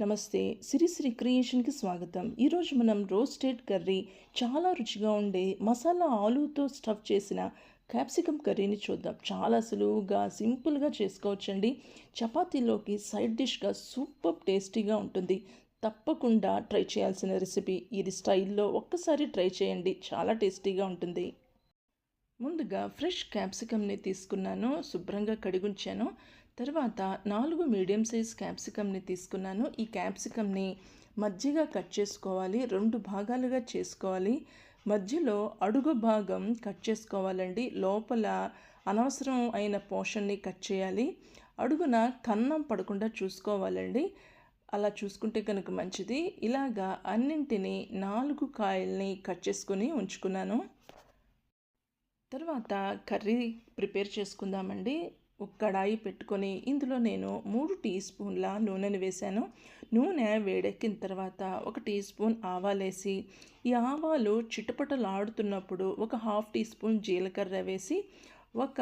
నమస్తే. సిరిసిరి క్రియేషన్కి స్వాగతం. ఈరోజు మనం రోస్టెడ్ కర్రీ చాలా రుచిగా ఉండే మసాలా ఆలూతో స్టఫ్ చేసిన క్యాప్సికమ్ కర్రీని చూద్దాం. చాలా సులువుగా సింపుల్గా చేసుకోవచ్చండి. చపాతీలోకి సైడ్ డిష్గా సూపర్ టేస్టీగా ఉంటుంది. తప్పకుండా ట్రై చేయాల్సిన రెసిపీ ఇది స్టైల్లో ఒక్కసారి ట్రై చేయండి. చాలా టేస్టీగా ఉంటుంది. ముందుగా ఫ్రెష్ క్యాప్సికమ్ని తీసుకున్నాను. శుభ్రంగా కడిగుంచాను. తర్వాత నాలుగు మీడియం సైజ్ క్యాప్సికమ్ని తీసుకున్నాను. ఈ క్యాప్సికమ్ని మధ్యగా కట్ చేసుకోవాలి రెండు భాగాలుగా చేసుకోవాలి. మధ్యలో అడుగు భాగం కట్ చేసుకోవాలండి. లోపల అనవసరం అయిన పోషన్ని కట్ చేయాలి. అడుగున కన్నం పడకుండా చూసుకోవాలండి. అలా చూసుకుంటే కనుక మంచిది. ఇలాగా అన్నింటినీ నాలుగు కాయల్ని కట్ చేసుకొని ఉంచుకున్నాను. తర్వాత కర్రీ ప్రిపేర్ చేసుకుందామండి. ఒక కడాయి పెట్టుకొని ఇందులో నేను మూడు టీ స్పూన్ల నూనెను వేశాను. నూనె వేడెక్కిన తర్వాత ఒక టీ స్పూన్ ఆవాలేసి ఈ ఆవాలు చిటపటలాడుతున్నప్పుడు ఒక హాఫ్ టీ స్పూన్ జీలకర్ర వేసి ఒక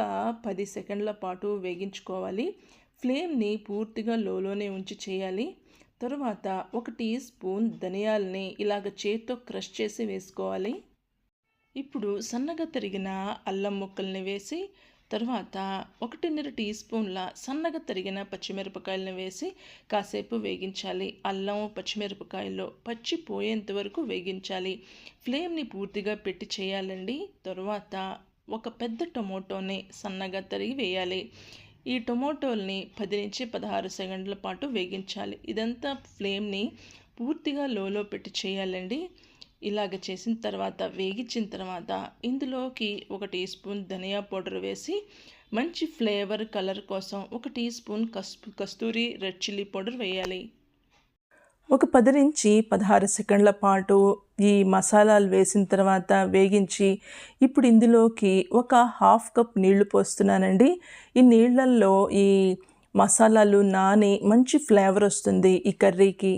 పది సెకండ్ల పాటు వేగించుకోవాలి. ఫ్లేమ్ని పూర్తిగా లోలోనే ఉంచి చేయాలి. తరువాత ఒక టీ స్పూన్ ధనియాలని ఇలాగ చేత్తో క్రష్ చేసి వేసుకోవాలి. ఇప్పుడు సన్నగా తరిగిన అల్లం ముక్కల్ని వేసి తర్వాత ఒకటిన్నర టీ స్పూన్ల సన్నగా తరిగిన పచ్చిమిరపకాయలను వేసి కాసేపు వేగించాలి. అల్లం పచ్చిమిరపకాయల్లో పచ్చి పోయేంత వరకు వేగించాలి. ఫ్లేమ్ని పూర్తిగా పెట్టి చేయాలండి. తర్వాత ఒక పెద్ద టొమాటోని సన్నగా తరిగి వేయాలి. ఈ టొమాటోల్ని పది నుంచి పదహారు సెకండ్ల పాటు వేగించాలి. ఇదంతా ఫ్లేమ్ని పూర్తిగా లోలో పెట్టి చేయాలండి. ఇలాగ చేసిన తర్వాత వేగించిన తర్వాత ఇందులోకి ఒక టీ స్పూన్ ధనియా పౌడర్ వేసి మంచి ఫ్లేవర్ కలర్ కోసం ఒక టీ స్పూన్ కస్ కస్తూరి రెడ్ చిల్లీ పౌడర్ వేయాలి. ఒక పది నుంచి పదహారు సెకండ్ల పాటు ఈ మసాలాలు వేసిన తర్వాత వేగించి ఇప్పుడు ఇందులోకి ఒక హాఫ్ కప్ నీళ్ళు పోస్తున్నానండి. ఈ నీళ్ళల్లో ఈ మసాలాలు నాని మంచి ఫ్లేవర్ వస్తుంది ఈ కర్రీకి.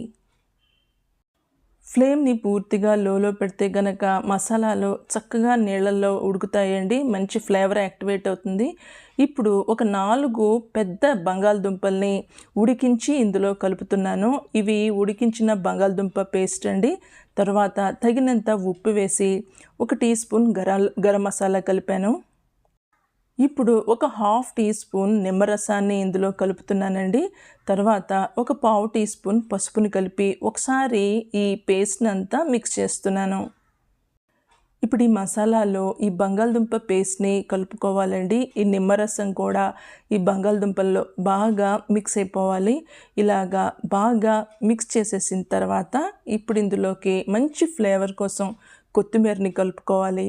ఫ్లేమ్ని పూర్తిగా లోలో పెడితే గనక మసాలాలు చక్కగా నీళ్ళల్లో ఉడుకుతాయండి. మంచి ఫ్లేవర్ యాక్టివేట్ అవుతుంది. ఇప్పుడు ఒక నాలుగు పెద్ద బంగాళదుంపల్ని ఉడికించి ఇందులో కలుపుతున్నాను. ఇవి ఉడికించిన బంగాళదుంప పేస్ట్ అండి. తర్వాత తగినంత ఉప్పు వేసి ఒక టీ స్పూన్ గరం గరం మసాలా కలిపాను. ఇప్పుడు ఒక హాఫ్ టీ స్పూన్ నిమ్మరసాన్ని ఇందులో కలుపుతున్నానండి. తర్వాత ఒక పావు టీ స్పూన్ పసుపుని కలిపి ఒకసారి ఈ పేస్ట్ని అంతా మిక్స్ చేస్తున్నాను. ఇప్పుడు ఈ మసాలాలో ఈ బంగాళదుంప పేస్ట్ని కలుపుకోవాలండి. ఈ నిమ్మరసం కూడా ఈ బంగాళదుంపల్లో బాగా మిక్స్ అయిపోవాలి. ఇలాగా బాగా మిక్స్ చేసేసిన తర్వాత ఇప్పుడు ఇందులోకి మంచి ఫ్లేవర్ కోసం కొత్తిమీరని కలుపుకోవాలి.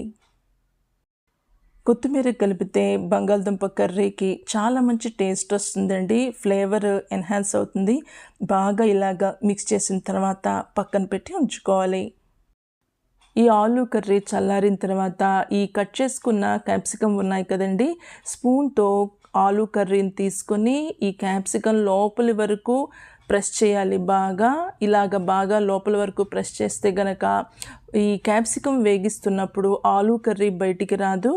కొత్తిమీర కలిపితే బంగాళదుంప కర్రీకి చాలా మంచి టేస్ట్ వస్తుందండి. ఫ్లేవర్ ఎన్హాన్స్ అవుతుంది. బాగా ఇలాగా మిక్స్ చేసిన తర్వాత పక్కన పెట్టి ఉంచుకోవాలి. ఈ ఆలు కర్రీ చల్లారిన తర్వాత ఈ కట్ చేసుకున్న క్యాప్సికమ్ ఉన్నాయి కదండి. స్పూన్తో ఆలు కర్రీని తీసుకొని ఈ క్యాప్సికమ్ లోపలి వరకు ప్రెస్ చేయాలి బాగా. ఇలాగ బాగా లోపల వరకు ప్రెస్ చేస్తే గనక ఈ క్యాప్సికమ్ వేగిస్తున్నప్పుడు ఆలు కర్రీ బయటికి రాదు.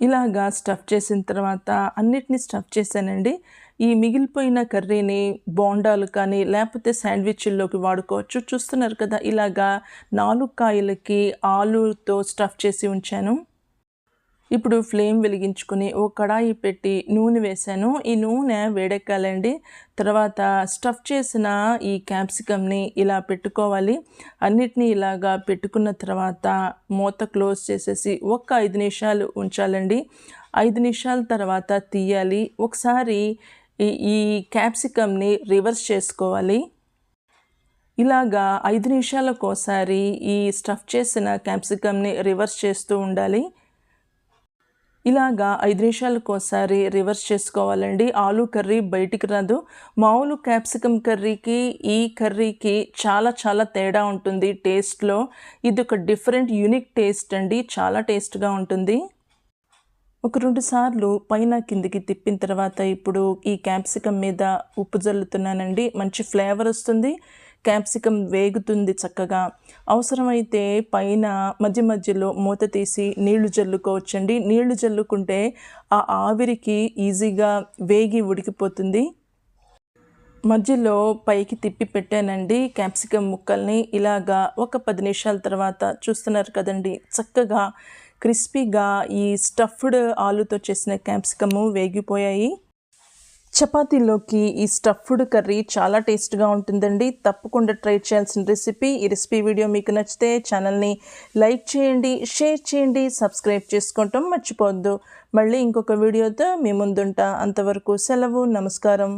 ఇలాగా స్టఫ్ చేసిన తర్వాత అన్నిటినీ స్టఫ్ చేశానండి. ఈ మిగిలిపోయిన కర్రీని బోండాలు కానీ లేకపోతే శాండ్విచ్ల్లోకి వాడుకోవచ్చు. చూస్తున్నారు కదా ఇలాగా నాలుగు కాయలకి ఆలుతో స్టఫ్ చేసి ఉంచాను. ఇప్పుడు ఫ్లేమ్ వెలిగించుకుని ఓ కడాయి పెట్టి నూనె వేశాను. ఈ నూనె వేడెక్కాలండి. తర్వాత స్టఫ్ చేసిన ఈ క్యాప్సికమ్ని ఇలా పెట్టుకోవాలి. అన్నిటినీ ఇలాగా పెట్టుకున్న తర్వాత మూత క్లోజ్ చేసేసి ఒక్క ఐదు నిమిషాలు ఉంచాలండి. ఐదు నిమిషాల తర్వాత తీయాలి. ఒకసారి ఈ క్యాప్సికమ్ని రివర్స్ చేసుకోవాలి. ఇలాగా ఐదు నిమిషాలకు ఒకసారి ఈ స్టఫ్ చేసిన క్యాప్సికమ్ని రివర్స్ చేస్తూ ఉండాలి. ఇలాగా ఐదు నిమిషాలకు ఒకసారి రివర్స్ చేసుకోవాలండి. ఆలు కర్రీ బయటికి రాదు. మామూలు క్యాప్సికమ్ కర్రీకి ఈ కర్రీకి చాలా చాలా తేడా ఉంటుంది టేస్ట్లో. ఇది ఒక డిఫరెంట్ యూనిక్ టేస్ట్ అండి. చాలా టేస్ట్గా ఉంటుంది. ఒక రెండు సార్లు పైన కిందికి తిప్పిన తర్వాత ఇప్పుడు ఈ క్యాప్సికమ్ మీద ఉప్పు జల్లుతున్నానండి. మంచి ఫ్లేవర్ వస్తుంది. క్యాప్సికమ్ వేగుతుంది చక్కగా. అవసరమైతే పైన మధ్య మధ్యలో మూత తీసి నీళ్ళు జల్లుకోవచ్చండి. నీళ్ళు జల్లుకుంటే ఆ ఆవిరికి ఈజీగా వేగి ఉడికిపోతుంది. మధ్యలో పైకి తిప్పి పెట్టానండి క్యాప్సికమ్ ముక్కల్ని. ఇలాగా ఒక పది నిమిషాల తర్వాత చూస్తున్నారు కదండి. చక్కగా క్రిస్పీగా ఈ స్టఫ్డ్ ఆలుతో చేసిన క్యాప్సికము వేగిపోయాయి. చపాతీలోకి ఈ స్టఫ్డ్ కర్రీ చాలా టేస్ట్గా ఉంటుందండి. తప్పకుండా ట్రై చేయాల్సిన రెసిపీ. ఈ రెసిపీ వీడియో మీకు నచ్చితే ఛానల్ని లైక్ చేయండి షేర్ చేయండి సబ్స్క్రైబ్ చేసుకోవటం మర్చిపోవద్దు. మళ్ళీ ఇంకొక వీడియోతో మీ ముందుంటా. అంతవరకు సెలవు నమస్కారం.